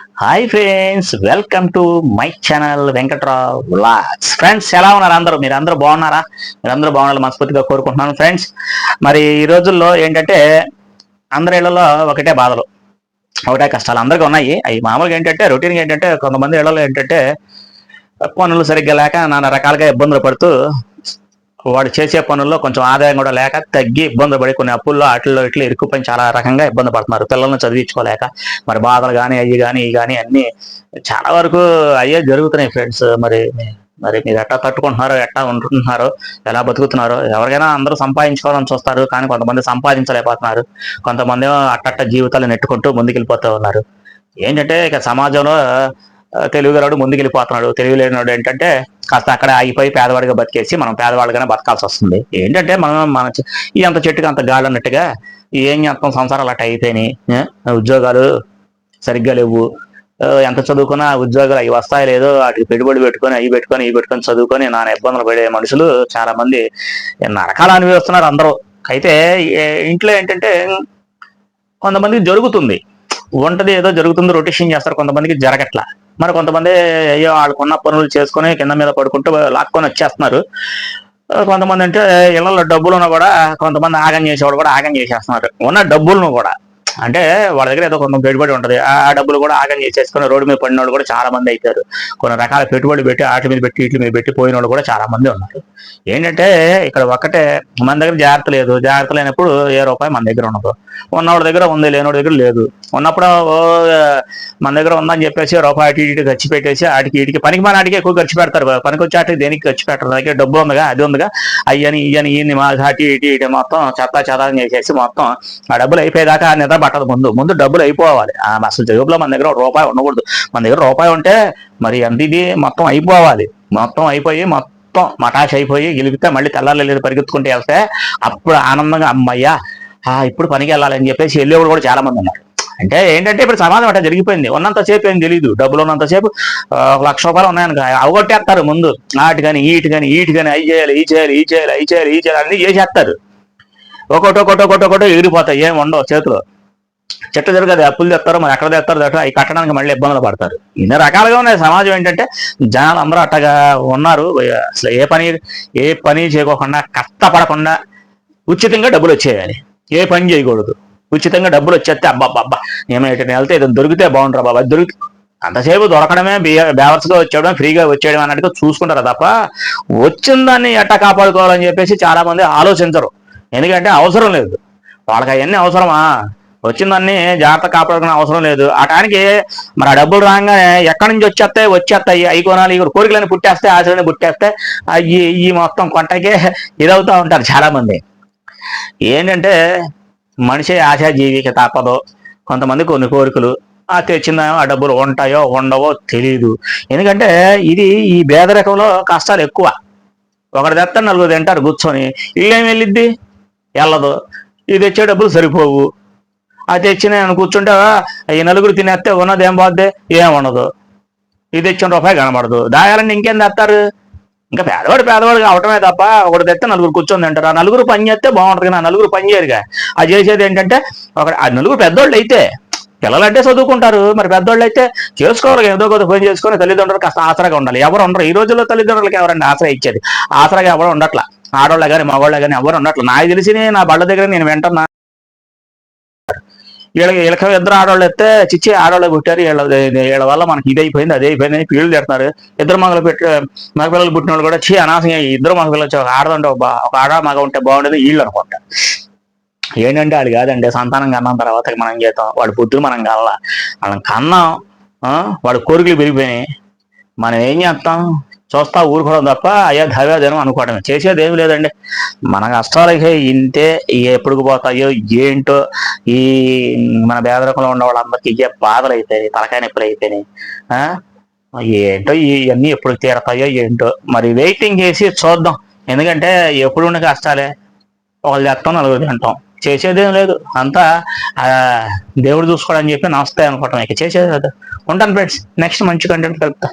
Hi friends welcome to my channel Venkatrao vlogs. Friends ఎలా ఉన్నారు అందరూ? మీరు అందరూ బాగున్నారా? మీరు అందరూ బాగున్నారు మనస్ఫూర్తిగా కోరుకుంటున్నాను ఫ్రెండ్స్. మరి ఈ రోజుల్లో ఏంటంటే అందరి ఇళ్ళలో ఒకటే బాధలు ఒకటే కష్టాలు అందరికీ ఉన్నాయి. అవి మామూలుగా ఏంటంటే రొటీన్ ఏంటంటే కొంతమంది ఇళ్ళలో ఏంటంటే పనులు సరిగ్గా లేక నానా రకాలుగా ఇబ్బందులు పడుతూ వాడు చేసే పనుల్లో కొంచెం ఆదాయం కూడా లేక తగ్గి ఇబ్బంది పడి కొన్ని అప్పుల్లో అట్లలో ఇట్లా ఇరుక్కుపోయి చాలా రకంగా ఇబ్బంది పడుతున్నారు. పిల్లల్ని చదివించుకోలేక మరి బాధలు కానీ అయ్యి కానీ ఇవి కానీ అన్ని చాలా వరకు అయ్యే జరుగుతున్నాయి ఫ్రెండ్స్. మరి మరి మీరు ఎట్టా తట్టుకుంటున్నారో ఎట్టా ఉంటున్నారో ఎలా బతుకుతున్నారో ఎవరికైనా అందరూ సంపాదించుకోవాలని చూస్తారు. కానీ కొంతమంది సంపాదించలేకపోతున్నారు. కొంతమంది అట్టట్ట జీవితాలు నెట్టుకుంటూ ముందుకెళ్ళిపోతూ ఉన్నారు. ఏంటంటే ఇక సమాజంలో ఆ, ముందుకెళ్ళిపోతున్నాడు. తెలుగు లేనివాడు ఏంటంటే కాస్త అక్కడ ఆగిపోయి పేదవాడిగా బతికేసి మనం పేదవాడిగానే బతకాల్సి వస్తుంది. ఏంటంటే మనం మన ఈ అంత చెట్టుకి అంత గాడు అన్నట్టుగా ఏం చేస్తాం? సంసారం అలా అయిపోయినాయి. ఉద్యోగాలు సరిగ్గా లేవు. ఎంత చదువుకున్నా ఉద్యోగాలు అవి వస్తాయి లేదో వాటికి పెట్టుబడి పెట్టుకొని అవి పెట్టుకొని ఇవి పెట్టుకొని చదువుకొని నాన్న ఇబ్బందులు పడే మనుషులు చాలా మంది నరకాలు అనిపిస్తున్నారు అందరూ. అయితే ఇంట్లో ఏంటంటే కొంతమందికి జరుగుతుంది. వంటది ఏదో జరుగుతుంది రొటేషన్ చేస్తారు. కొంతమందికి జరగట్లా. మరి కొంతమంది అయ్యో వాళ్ళకున్న పనులు చేసుకొని కింద మీద పడుకుంటూ లాక్కొని వచ్చేస్తున్నారు. కొంతమంది అంటే ఇళ్ళలో డబ్బులను కూడా కొంతమంది ఆగం చేసేవాడు కూడా ఆగం చేసేస్తున్నారు. ఉన్న డబ్బులను కూడా. అంటే వాళ్ళ దగ్గర ఏదో కొంత పెట్టుబడి ఉంటుంది. ఆ డబ్బులు కూడా ఆగం చేసేసుకుని రోడ్డు మీద పడిన వాళ్ళు కూడా చాలా మంది అయితారు. కొన్ని రకాల పెట్టుబడి పెట్టి ఆటి మీద పెట్టి వీటి మీద పెట్టి పోయిన వాళ్ళు కూడా చాలా మంది ఉన్నారు. ఏంటంటే ఇక్కడ ఒక్కటే మన దగ్గర జాగ్రత్త లేదు. జాగ్రత్త లేనప్పుడు ఏ రూపాయి మన దగ్గర ఉండదు. ఉన్నవాడి దగ్గర ఉంది లేనివాడి దగ్గర లేదు. ఉన్నప్పుడు మన దగ్గర ఉందని చెప్పేసి రూపాయి అటు ఇటు ఖర్చు పెట్టేసి ఆటికి ఇటుకి పనికి మన ఆటికి ఎక్కువ ఖర్చు పెడతారు. పనికి వచ్చి ఆటికి దేనికి ఖర్చు పెట్టరు? దగ్గర డబ్బు ఉందిగా అది ఉందిగా. అయ్యని ఇయ్యని ఈయన్ని మా అటు ఇటు ఇటు మొత్తం చెత్త చెదారం చేసేసి మొత్తం ఆ డబ్బులు అయిపోయేదాకా నిద్ర పట్టదు ముందు. ముందు డబ్బులు అయిపోవాలి. ఆ అసలు జేబులో మన దగ్గర రూపాయి ఉండకూడదు. మన దగ్గర రూపాయి ఉంటే మరి అంత ఇది మొత్తం అయిపోవాలి. మొత్తం అయిపోయి మొత్తం మటాష్ అయిపోయి గెలిపితే మళ్ళీ తెల్లారి పరిగెత్తుకుంటూ వెళ్తే అప్పుడు ఆనందంగా అమ్మయ్యా ఆ ఇప్పుడు పనికి వెళ్ళాలని చెప్పేసి వెళ్ళేవాళ్ళు కూడా చాలా మంది ఉన్నారు. అంటే ఏంటంటే ఇప్పుడు సమాజం అట్లా జరిగిపోయింది. ఉన్నంతసేపు ఏం తెలియదు డబ్బులు ఉన్నంతసేపు ఒక లక్ష రూపాయలు ఉన్నాయని అవగొట్టేస్తారు ముందు. ఆటి కానీ ఈటి కానీ ఈటి కానీ అవి చేయాలి ఈ చేయాలి ఈ చేయాలి ఈ చేయాలి ఈ చేయాలి అన్ని చేసేస్తారు. ఒకటో ఒకటో ఒకటో ఒకటో ఎగిరిపోతాయి. ఏం ఉండవు చేతిలో. చెట్టు జరగదు అప్పులు తెస్తారు మరి ఎక్కడ తెస్తారు తెస్తారు అవి కట్టడానికి మళ్ళీ ఇబ్బందులు పడతారు. ఇన్ని రకాలుగా ఉన్నాయి. సమాజం ఏంటంటే జనాలు అందరూ అట్టగా ఉన్నారు. అసలు ఏ పని ఏ పని చేయకోకుండా కష్టపడకుండా ఉచితంగా డబ్బులు వచ్చేయాలి. ఏ పని చేయకూడదు. ఉచితంగా డబ్బులు వచ్చేస్తే అబ్బా అబ్బా, అబ్బా వెళ్తే ఇది దొరికితే బాగుంటారు బాబా దొరికి అంతసేపు దొరకడమే బేవర్స్గా వచ్చేయడం ఫ్రీగా వచ్చేయడం అన్నట్టుగా చూసుకుంటారు తప్ప వచ్చిన దాన్ని ఎట్టా కాపాడుకోవాలని చెప్పేసి చాలా మంది ఆలోచించరు. ఎందుకంటే అవసరం లేదు. వాళ్ళకి అవన్నీ అవసరమా? వచ్చిందన్నీ జాగ్రత్త కాపాడుకునే అవసరం లేదు. ఆ టైంకి మరి ఆ డబ్బులు రాగానే ఎక్కడి నుంచి వచ్చేస్తాయి? వచ్చేస్తాయి. అవి కొనాలి ఇవి కోరికలని పుట్టేస్తే ఆశలని పుట్టేస్తే అవి ఈ మొత్తం కొంటకే ఇదవుతూ ఉంటారు చాలా మంది ఏంటంటే మనిషి ఆశాజీవికి తప్పదు. కొంతమంది కొన్ని కోరికలు ఆ తెచ్చిన ఆ డబ్బులు ఉంటాయో ఉండవో తెలియదు ఎందుకంటే ఇది ఈ పేదరికంలో కష్టాలు ఎక్కువ. ఒకటి తెస్తాడు నలుగురు తింటారు కూర్చొని. ఇల్లేం వెళ్ళిద్ది? వెళ్ళదు. ఇది తెచ్చే డబ్బులు సరిపోవు. అది తెచ్చిన నేను కూర్చుంటే ఈ నలుగురు తినేస్తే ఉన్నది ఏం పోద్ది? ఏం ఉండదు ఇది తెచ్చిన రూపాయి కనబడదు. దాయాలని ఇంకేం తెస్తారు? ఇంకా పేదవాడు పేదవాడు అవటమే తప్ప ఒకటి తెస్తే నలుగురు కూర్చొని తింటారు. ఆ నలుగురు పని చేస్తే బాగుంటుంది కానీ ఆ నలుగురు పని చేయరుగా. అది చేసేది ఏంటంటే ఒక ఆ నలుగురు పెద్దోళ్ళు అయితే పిల్లలంటే చదువుకుంటారు. మరి పెద్దోళ్ళు అయితే చేసుకోవాలి ఏదో కొద్ది ఫోన్ చేసుకొని తల్లిదండ్రులు కాస్త ఆసరాగా ఉండాలి. ఎవరు ఉండరు. ఈ రోజుల్లో తల్లిదండ్రులకి ఎవరండి ఆసరా ఇచ్చేది? ఆసరాగా ఎవరు ఉండట్లా? ఆడవాళ్ళ కానీ మగవాళ్ళ కానీ ఎవరు ఉండట్లా? నాకు తెలిసి నా బళ్ళ దగ్గర నేను వింటున్నా. వీళ్ళకి వీళ్ళకి ఇద్దరు ఆడవాళ్ళు ఎత్తే చిచ్చి ఆడవాళ్ళు పుట్టారు. వీళ్ళ వీళ్ళ వల్ల మనకి ఇది అయిపోయింది అదే అయిపోయింది అని పీళ్ళు తిడుతున్నారు. ఇద్దరు మగలు పెట్టి మగపిల్లలు పుట్టిన వాళ్ళు కూడా చి అనవసరంగా ఇద్దరు మగపిల్లలు వచ్చి ఒక ఆడదంటే ఒక ఆడ మగ ఉంటే బాగుండేది వీళ్ళు అనుకుంటా. ఏంటంటే వాళ్ళు కాదండి సంతానం కన్నాం తర్వాత మనం చేస్తాం? వాడు పుట్టుకు మనం కల్లా వాళ్ళని కన్నాం ఆ, వాడి కోరికలు పెరిగిపోయినాయి. మనం ఏం చేస్తాం? చూస్తా ఊరుకోవడం తప్ప అయ్యా ధవ్యాదేనం అనుకోవడమే. చేసేది ఏమి లేదండి. మన కష్టాలకి ఇంతే ఎప్పుడుకు పోతాయో ఏంటో ఈ మన పేదరికంలో ఉన్న వాళ్ళందరికీ ఇవే బాధలు అయిపోయాయి తలకాయ నొప్పులు అయిపోయినాయి ఆ? ఏంటో ఇవన్నీ ఎప్పుడు తీరతాయో ఏంటో. మరి వెయిటింగ్ చేసి చూద్దాం. ఎందుకంటే ఎప్పుడు ఉన్న కష్టాలే. ఒకళ్ళు చేస్తాం నలుగురు తింటాం. చేసేదేం లేదు. అంతా ఆ, దేవుడు చూసుకోవడం చెప్పి నమస్తే అనుకోవటం. ఇక చేసేది లేదు ఉంటాను ఫ్రెండ్స్ నెక్స్ట్ మంచి కంటెంట్ కలుపుతా.